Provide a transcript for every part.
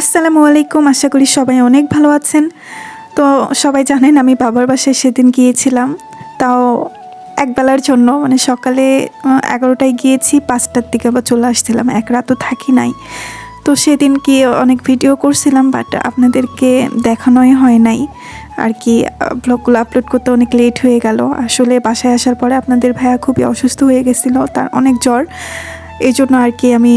আসসালামু আলাইকুম, আশা করি সবাই অনেক ভালো আছেন। তো সবাই জানেন আমি বাবার বাসায় সেদিন গিয়েছিলাম। তাও একবেলার জন্য মানে সকালে এগারোটায় গিয়েছি, পাঁচটার দিকে আবার চলে আসছিলাম। এক রাতও থাকি নাই। তো সেদিন কি অনেক ভিডিও করছিলাম বাট আপনাদেরকে দেখানোই হয় নাই। আর কি ব্লগগুলো আপলোড করতে অনেক লেট হয়ে গেল। আসলে বাসায় আসার পরে আপনাদের ভাইয়া খুবই অসুস্থ হয়ে গেছিল, তার অনেক জ্বর। এই জন্য আর কি আমি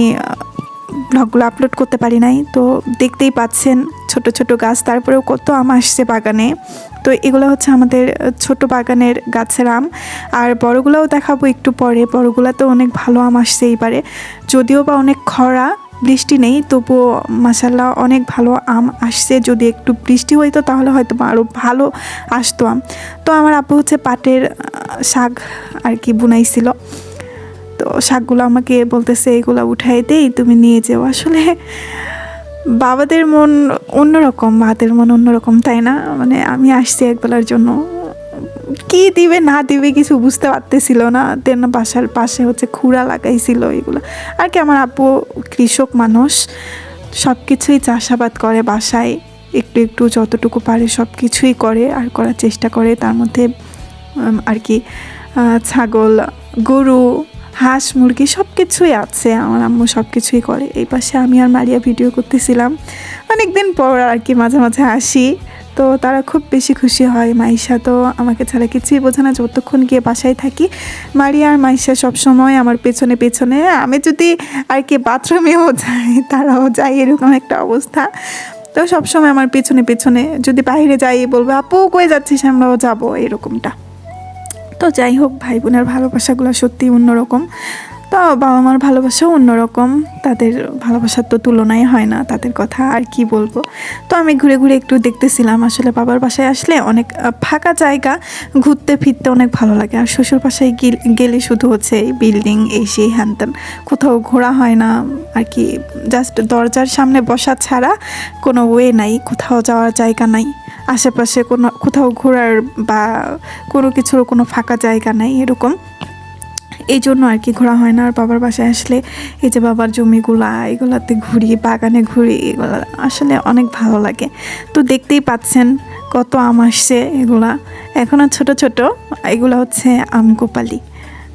ব্লগগুলো আপলোড করতে পারি নাই। তো দেখতেই পাচ্ছেন ছোট ছোট গাছ, তারপরেও কত আম আসছে বাগানে। তো এগুলো হচ্ছে আমাদের ছোট বাগানের গাছের আম। আর বড়গুলোও দেখাবো একটু পরে। বড়গুলোতেও অনেক ভালো আম আসছে এইবারে। যদিও বা অনেক খরা, বৃষ্টি নেই, তবুও মাসাল্লাহ অনেক ভালো আম আসছে। যদি একটু বৃষ্টি হইতো তাহলে হয়তো আরও ভালো আসতো আম। তো আমার আপু হচ্ছে পাটের শাক আর কি বুনাইছিল। তো শাকগুলো আমাকে বলতেছে, এগুলো উঠাই দেই, তুমি নিয়ে যেও। আসলে বাবাদের মন অন্যরকম মাদের মন অন্যরকম, তাই না? মানে আমি আসছি একবেলার জন্য। কি দিবে, না দিবে কিছু বুঝতে পারতেছিল না। দেন বাসার পাশে হচ্ছে খুঁড়া লাগাইছিল এগুলো। আর কি, আমার আপু কৃষক মানুষ সব কিছুই চাষাবাদ করে বাসায়। একটু একটু যতটুকু পারে সব কিছুই করে, আর করার চেষ্টা করে। তার মধ্যে আর কি ছাগল, গরু হাঁস, মুরগি সব কিছুই আছে, আমার আম্মু সব কিছুই করে। এই পাশে আমি আর মারিয়া ভিডিও করতেছিলাম। অনেক দিন পর আর কি মাঝে মাঝে আসি তো তারা খুব বেশি খুশি হয় মাইশা। তো আমাকে ছাড়া কিছুই বোঝে না যতক্ষণ গিয়ে বাসায় থাকি। মারিয়া আর মাইশা সবসময় আমার পেছনে পেছনে। আমি যদি আর কি বাথরুমেও যাই, তারাও যায়, এরকম একটা অবস্থা। তো সবসময় আমার পেছনে পেছনে। যদি বাইরে যাই, বলব, আপু কয়ে যাচ্ছিস? আমরাও যাব, এরকমটা। তো যাই হোক ভাই বোনের ভালোবাসাগুলো সত্যি অন্যরকম। তো বাবা মার ভালোবাসাও অন্যরকম। তাদের ভালোবাসার তো তুলনাই হয় না তাদের কথা আর কি বলব। তো আমি ঘুরে ঘুরে একটু দেখতেছিলাম, আসলে বাবার বাসায় আসলে অনেক ফাঁকা জায়গা, ঘুরতে ফিরতে অনেক ভালো লাগে। আর শ্বশুর বাসায় গিল- শুধু হচ্ছে এই বিল্ডিং এই সেই হ্যান ত্যান কোথাও ঘোরা হয় না। আর কি জাস্ট দরজার সামনে বসা ছাড়া কোনো ওয়ে নাই, কোথাও যাওয়ার জায়গা নাই। আশেপাশে কোনো, কোথাও ঘোরার বা কোনো কিছুর কোনো ফাঁকা জায়গা নাই, এরকম। এই জন্য আর কি ঘোরা হয় না। আর বাবার বাসায় আসলে এই যে বাবার জমিগুলা, এগুলাতে ঘুরি, বাগানে ঘুরি, এগুলা আসলে অনেক ভালো লাগে। তো দেখতেই পাচ্ছেন কত আম আসছে এগুলা। এখনও ছোট ছোট, এগুলা হচ্ছে আম গোপালি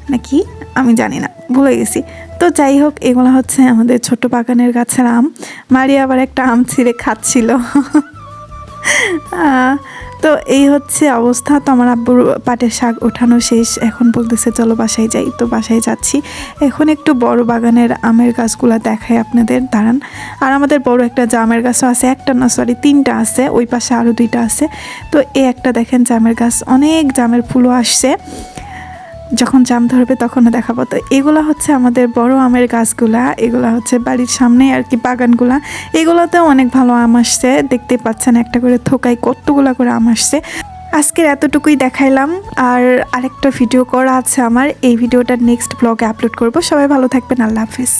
নাকি? আমি জানি না, ভুলে গেছি। তো যাই হোক, এগুলো হচ্ছে আমাদের ছোট বাগানের গাছের আম। মারি আবার একটা আম ছিঁড়ে খাচ্ছিল। তো এই হচ্ছে অবস্থা। তো আমার আব্বুর পাটের শাক ওঠানো শেষ। এখন বলতেছে, চলো বাসায় যাই। তো বাসায় যাচ্ছি। এখন একটু বড় বাগানের আমের গাছগুলো দেখাই আপনাদের। দাঁড়ান। আর আমাদের বড় একটা জামের গাছও আছে। একটা না সরি তিনটা আছে। ওই পাশে আরও দুইটা আছে। তো এই একটা দেখেন জামের গাছ। অনেক জামের ফুলও আসছে। যখন জাম ধরবে তখনও দেখাবো। তো এগুলো হচ্ছে আমাদের বড় আমের গাছগুলা, এগুলো হচ্ছে বাড়ির সামনে আর কি বাগানগুলা। এগুলোতেও অনেক ভালো আম আসছে, দেখতে পাচ্ছেন একটা করে থোকায় কতগুলা করে আম আসছে। আজকের এতটুকুই দেখাইলাম, আর আরেকটা ভিডিও করা আছে আমার, এই ভিডিওটা নেক্সট ব্লগে আপলোড করব। সবাই ভালো থাকবেন, আল্লাহ হাফিজ।